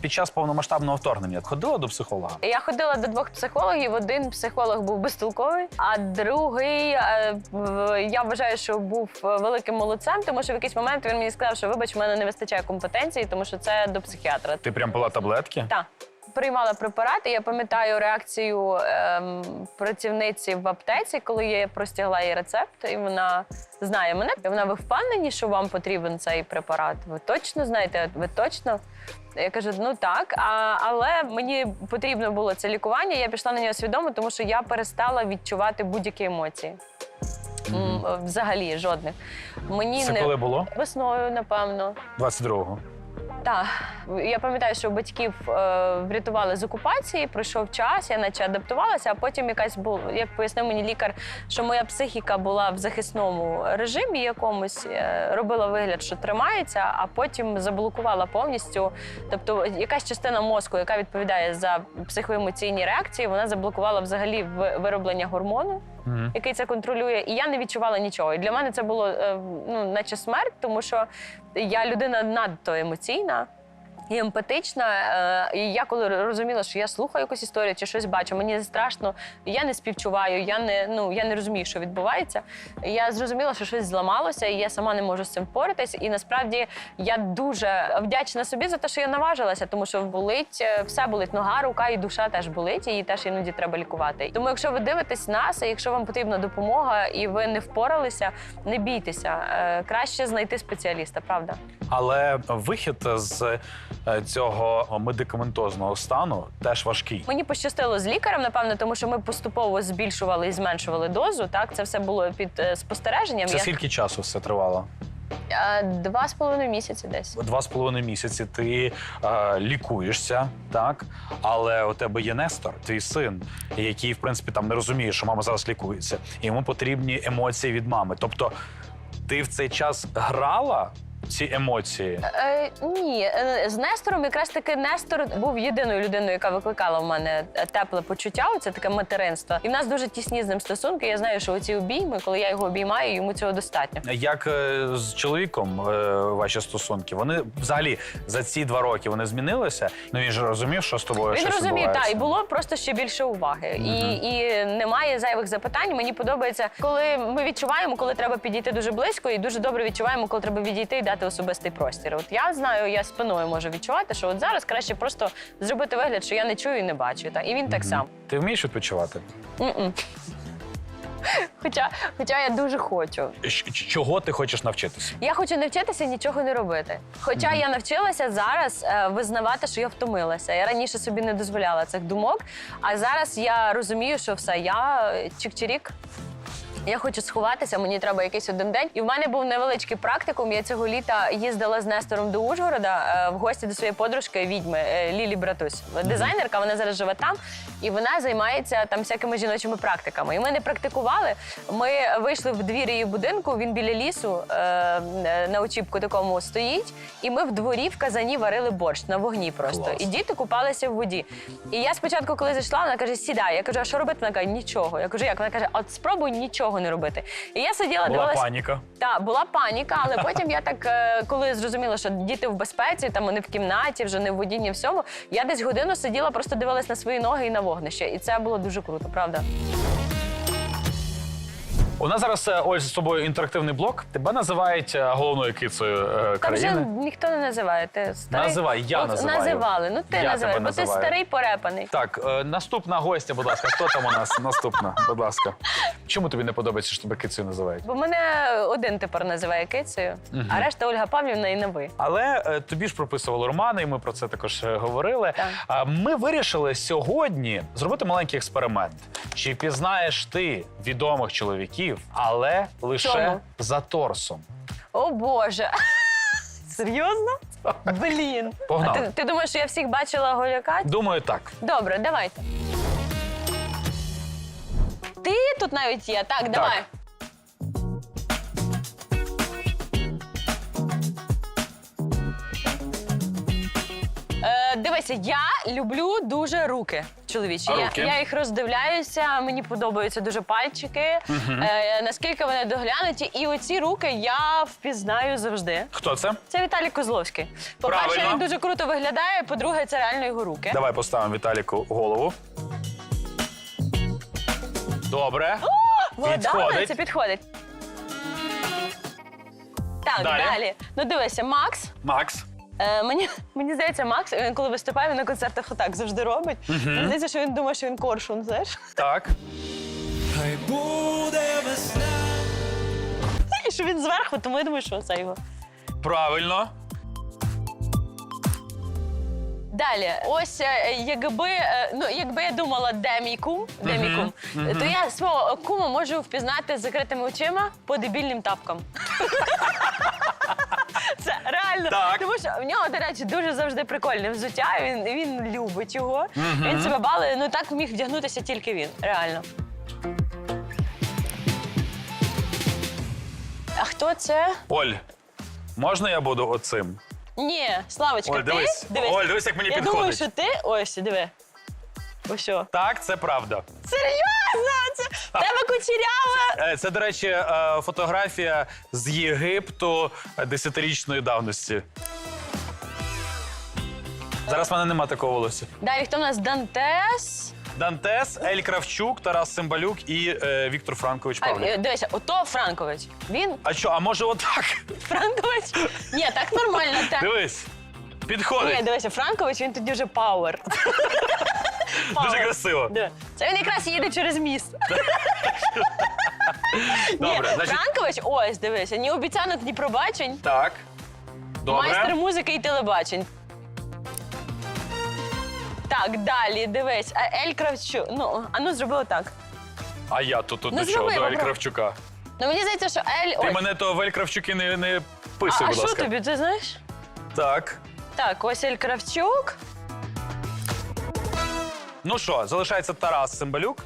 під час повномасштабного вторгнення ходила до психолога? Я ходила до двох психологів. Один психолог був безтолковий, а другий е, я вважаю, що був великим молодцем, тому що в якийсь момент він мені сказав, що вибач, в мене не вистачає компетенції, тому що це до психіатра. Ти прям пила таблетки? Так. Приймала препарати. Я пам'ятаю реакцію ем, працівниці в аптеці, коли я простягла їй рецепт, і вона знає мене. І Вона ви впевнені, що вам потрібен цей препарат? Ви точно знаєте? Ви точно? Я кажу, ну так, а, але мені потрібно було це лікування. Я пішла на нього свідомо, тому що я перестала відчувати будь-які емоції. М, Взагалі жодних. Мені Це не коли було? весною, напевно. 22-го. Так, я пам'ятаю, що батьків е, врятували з окупації, пройшов час, я наче адаптувалася, а потім якась була, як пояснив мені лікар, що моя психіка була в захисному режимі якомусь, е, робила вигляд, що тримається, а потім заблокувала повністю. Тобто, якась частина мозку, яка відповідає за психоемоційні реакції, вона заблокувала взагалі вироблення гормону Мгм. який це контролює, і я не відчувала нічого. І для мене це було е, ну, наче смерть, тому що я людина надто емоційна. І емпатична, е, і я коли розуміла, що я слухаю якусь історію чи щось бачу, мені страшно, я не співчуваю, я не ну я не розумію, що відбувається. Я зрозуміла, що щось зламалося, і я сама не можу з цим впоратись. І насправді я дуже вдячна собі за те, що я наважилася, тому що болить е, все болить. Нога, рука і душа теж болить, і її теж іноді треба лікувати. Тому, якщо ви дивитесь нас, і якщо вам потрібна допомога, і ви не впоралися, не бійтеся. Е, Краще знайти спеціаліста, правда. Але вихід з цього медикаментозного стану теж важкий. Мені пощастило з лікарем, напевно, тому що ми поступово збільшували і зменшували дозу. Так, це все було під е, спостереженням. Це Я- скільки часу все тривало? Е, Два з половиною місяці десь. Два з половиною місяці ти е, лікуєшся, так? Але у тебе є Нестор, твій син, який, в принципі, там не розуміє, що мама зараз лікується. І йому потрібні емоції від мами. Тобто, ти в цей час грала ці емоції? Е, ні, е, з Нестором якраз таки Нестор був єдиною людиною, яка викликала в мене тепле почуття. Це таке материнство. І в нас дуже тісні з ним стосунки. Я знаю, що оці обійми, коли я його обіймаю, йому цього достатньо. Як е, з чоловіком е, ваші стосунки? Вони взагалі за ці два роки вони змінилися? Ну він же розумів, що з тобою Він щось розумів, відбувається. так, і було просто ще більше уваги. І, і немає зайвих запитань. Мені подобається, коли ми відчуваємо, коли треба підійти дуже близько, і дуже добре відчуваємо, коли треба відійти і дати особистий простір. От я знаю, я спиною можу відчувати, що от зараз краще просто зробити вигляд, що я не чую і не бачу. Та? І він так само. Ти вмієш відпочивати? М-м. Хоча, хоча я дуже хочу. Щ- Чого ти хочеш навчитися? Я хочу навчитися нічого не робити. Хоча я навчилася зараз е, визнавати, що я втомилася. Я раніше собі не дозволяла цих думок. А зараз я розумію, що все, я е, чик-чирік. Я хочу сховатися, мені треба якийсь один день. І в мене був невеличкий практикум. Я цього літа їздила з Нестором до Ужгорода е, в гості до своєї подружки відьми е, Лілі Братусь. Дизайнерка, вона зараз живе там, і вона займається там всякими жіночими практиками. І ми не практикували. Ми вийшли в двір її будинку. Він біля лісу е, на очіпку такому стоїть. І ми в дворі в казані варили борщ на вогні просто. Клас. І діти купалися в воді. І я спочатку, коли зайшла, вона каже: сідай. Я кажу, а що робити? Вона каже, нічого. Я кажу, як? Вона каже, от спробуй нічого не робити. І я сиділа, Була дивилась. паніка. Так, була паніка, але потім я так, е, коли зрозуміла, що діти в безпеці, там вони в кімнаті, вже не в воді, ні в всьому. Я десь годину сиділа, просто дивилась на свої ноги і на вогнище. І це було дуже круто, правда. У нас зараз е, ось з тобою інтерактивний блок. Тебе називають е, головною кицею е, Там вже країни. ніхто не називає. Ти старий. Називай, я От називаю. Називали. Ну ти Я називай, бо ти називаю. старий порепаний. Так, е, наступна гостя, будь ласка. Хто там у нас? Наступна, будь ласка. Чому тобі не подобається, що тебе кицею називають? Бо мене один тепер називає кицею, а решта Ольга Павлівна і на ви. Але е, тобі ж прописували романи, і ми про це також е, говорили. Так. А ми вирішили сьогодні зробити маленький експеримент. Чи пізнаєш ти відомих чоловіків, але лише Чому? за торсом? О Боже. Серйозно? Блін. Погнали. А ти, ти думаєш, що я всіх бачила голяка? Думаю, так. Добре, давайте. Ти тут навіть є. Так, давай. Дивися, я люблю дуже руки чоловічі. А Я, руки? я їх роздивляюся, мені подобаються дуже пальчики, е, наскільки вони доглянуті. І оці руки я впізнаю завжди. Хто це? Це Віталій Козловський. По-перше, Правильно. він дуже круто виглядає. По-друге, це реально його руки. Давай поставимо Віталіку голову. Добре. Вода Підходить. це підходить. Так, Далі. далі. Ну дивися, Макс. Макс. Е, мені, мені здається, Макс, він коли виступає, він на концертах отак завжди робить. Мені здається, що він думає, що він коршун, знаєш? Так. Хай буде весна. І що він зверху, тому я думаю, що це його. Правильно. Далі, ось е, якби, е, ну, якби я думала, де мій кум, де мій кум, то я свого кума можу впізнати з закритими очима по дебільним тапкам. Це реально. Так. Тому що в нього, до речі, дуже завжди прикольне взуття. Він, він любить його. Він себе балує. Ну так міг вдягнутися тільки він. Реально. А хто це? Оль, можна я буду оцим? Ні, Славочка, Оль, ти? дивись. Оль, дивись, як мені я підходить. думаю, що ти. Ось, диви. Ось що. Так, це правда. Серйозно? Це в тебе кучерява. Е, Це, до речі, е, фотографія з Єгипту десятирічної давності. Зараз в мене нема такого волосся. Далі хто в нас Дантес? Дантес, Ель Кравчук, Тарас Цимбалюк і е, Віктор Франкович А, Павлік. е, дивися, ото Франкович. Він А що, а може отак? Франкович? Ні, так нормально. Те. Дивись. Ні, Підходить. дивися, Франкович, він тоді вже пауер. Дуже красиво. Диви. Це він якраз їде через міст. Добре, Ні, значить. Франкович, ось дивися, ні обіцянок, ні пробачень. Так. Майстер Добре. музики і телебачень. Так, далі, дивись. А Ель Кравчук. Ну, а ну зроби отак. А я тут, тут Ну, до чого? зроби, До Ель попробуй. Кравчука. Ну мені здається, що Ель. Ти ось. мене то в Ель Кравчуки не, не А, писуй, а будь що ласка. тобі, ти знаєш? Так. Так, ось Ель Кравчук. Ну що, залишається Тарас Цимбалюк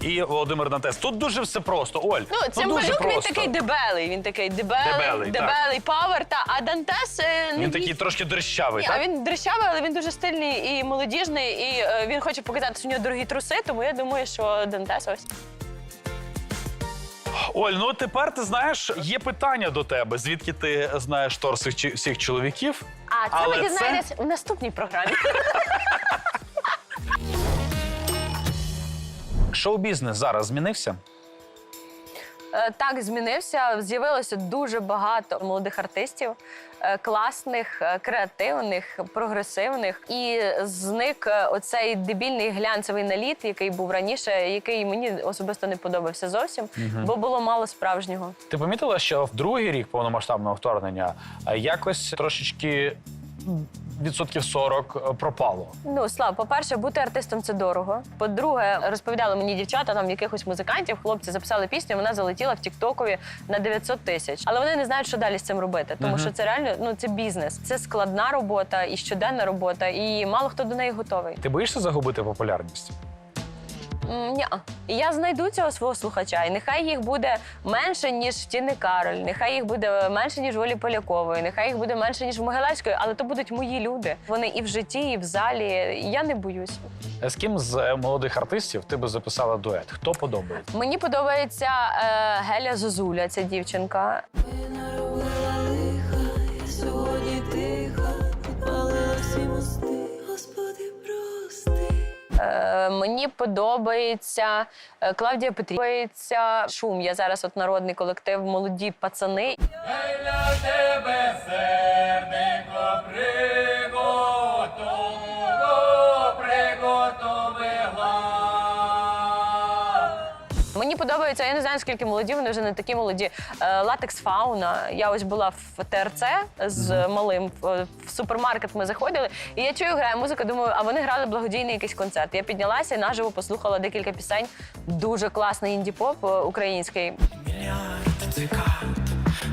і Володимир Дантес. Тут дуже все просто. Оль, Ну, дуже Цимбалюк, він просто. такий дебелий. Він такий дебелий, Дебелий, дебелий, так. павер. Та, а Дантес. е, не Він бій- такий трошки дрищавий, Ні, а так? він дрищавий, але він дуже стильний і молодіжний, і е, він хоче показати, що у нього дорогі труси, тому я думаю, що Дантес ось. Оль, ну тепер ти знаєш, є питання до тебе. Звідки ти знаєш торси всіх чоловіків? А це Але ви це- дізнаєтесь в наступній програмі. Шоу-бізнес зараз змінився. Е, Так, змінився. З'явилося дуже багато молодих артистів, е, класних, е, креативних, прогресивних. І зник оцей дебільний глянцевий наліт, який був раніше, який мені особисто не подобався зовсім, бо було мало справжнього. Ти помітила, що в другий рік повномасштабного вторгнення якось трошечки відсотків 40 пропало. Ну, Слав, по-перше, бути артистом це дорого. По-друге, розповідали мені дівчата, там якихось музикантів, хлопці записали пісню, вона залетіла в Тіктокові на 900 тисяч. Але вони не знають, що далі з цим робити, тому що це реально ну це бізнес, це складна робота і щоденна робота, і мало хто до неї готовий. Ти боїшся загубити популярність? Ні. Я знайду цього свого слухача, і нехай їх буде менше, ніж Тіни Кароль, нехай їх буде менше, ніж в Олі Полякової, нехай їх буде менше, ніж Могилевської, але то будуть мої люди. Вони і в житті, і в залі. Я не боюсь. З ким з е, молодих артистів ти би записала дует? Хто подобається? Мені подобається е, Геля Зозуля, ця дівчинка. Мені подобається е, Клавдія Петрівна. Шум. Я зараз от народний колектив, молоді пацани. Мені подобається, я не знаю, скільки молоді, вони вже не такі молоді. Е, Латекс фауна. Я ось була в ТРЦ з малим в, супермаркет. Ми заходили, і я чую, грає музика. Думаю, а вони грали благодійний якийсь концерт. Я піднялася і наживо послухала декілька пісень. Дуже класний інді-поп е, український. Мільярд цикад.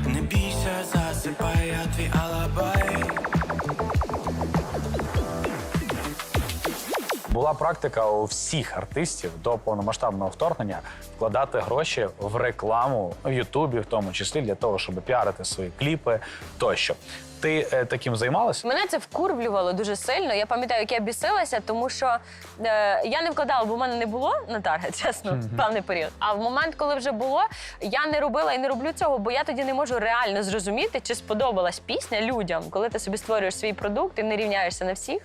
Не бійся, засипай, я твій алабай. Була практика у всіх артистів до повномасштабного вторгнення вкладати гроші в рекламу в Ютубі, в тому числі для того, щоб піарити свої кліпи тощо. Ти е, таким займалася? Мене це вкурвлювало дуже сильно. Я пам'ятаю, як я бісилася, тому що е, я не вкладала, бо в мене не було на таргет, чесно, певний період. А в момент, коли вже було, я не робила і не роблю цього, бо я тоді не можу реально зрозуміти, чи сподобалась пісня людям, коли ти собі створюєш свій продукт і не рівняєшся на всіх.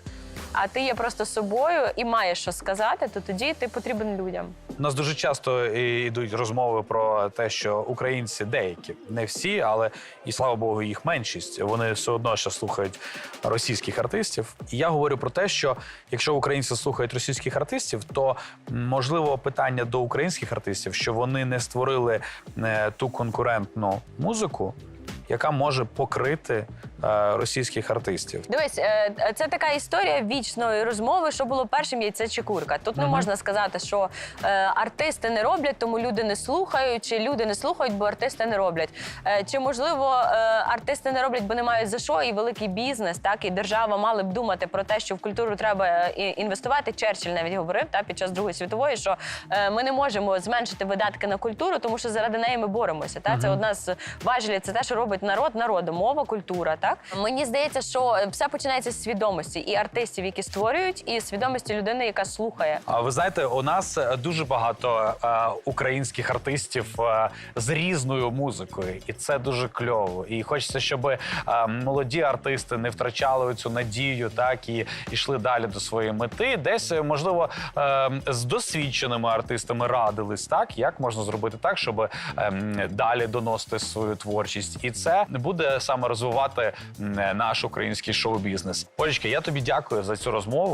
А ти є просто собою і маєш що сказати, то тоді ти потрібен людям. У нас дуже часто йдуть розмови про те, що українці деякі, не всі, але і слава Богу, їх меншість. Вони все одно ще слухають російських артистів. І я говорю про те, що якщо українці слухають російських артистів, то можливо питання до українських артистів, що вони не створили е, ту конкурентну музику, яка може покрити російських артистів. Дивись, е, це така історія вічної розмови, що було першим яйце чи курка. Тут не можна сказати, що е, артисти не роблять, тому люди не слухають, чи люди не слухають, бо артисти не роблять. Е, чи можливо е, артисти не роблять, бо не мають за що, і великий бізнес, так і держава мали б думати про те, що в культуру треба е, інвестувати. Черчилль навіть говорив та під час Другої світової, що е, ми не можемо зменшити видатки на культуру, тому що заради неї ми боремося. Та це одна з важелів, це те, що робить народ народу, мова, культура. Так мені здається, що все починається з свідомості і артистів, які створюють, і свідомості людини, яка слухає. А ви знаєте, у нас е, дуже багато е, українських артистів е, з різною музикою, і це дуже кльово. І хочеться, щоб е, молоді артисти не втрачали цю надію, так і йшли далі до своєї мети. Десь е, можливо е, з досвідченими артистами радились, так як можна зробити так, щоб е, далі доносити свою творчість, і це буде саме розвивати наш український шоу-бізнес. Олечка, я тобі дякую за цю розмову.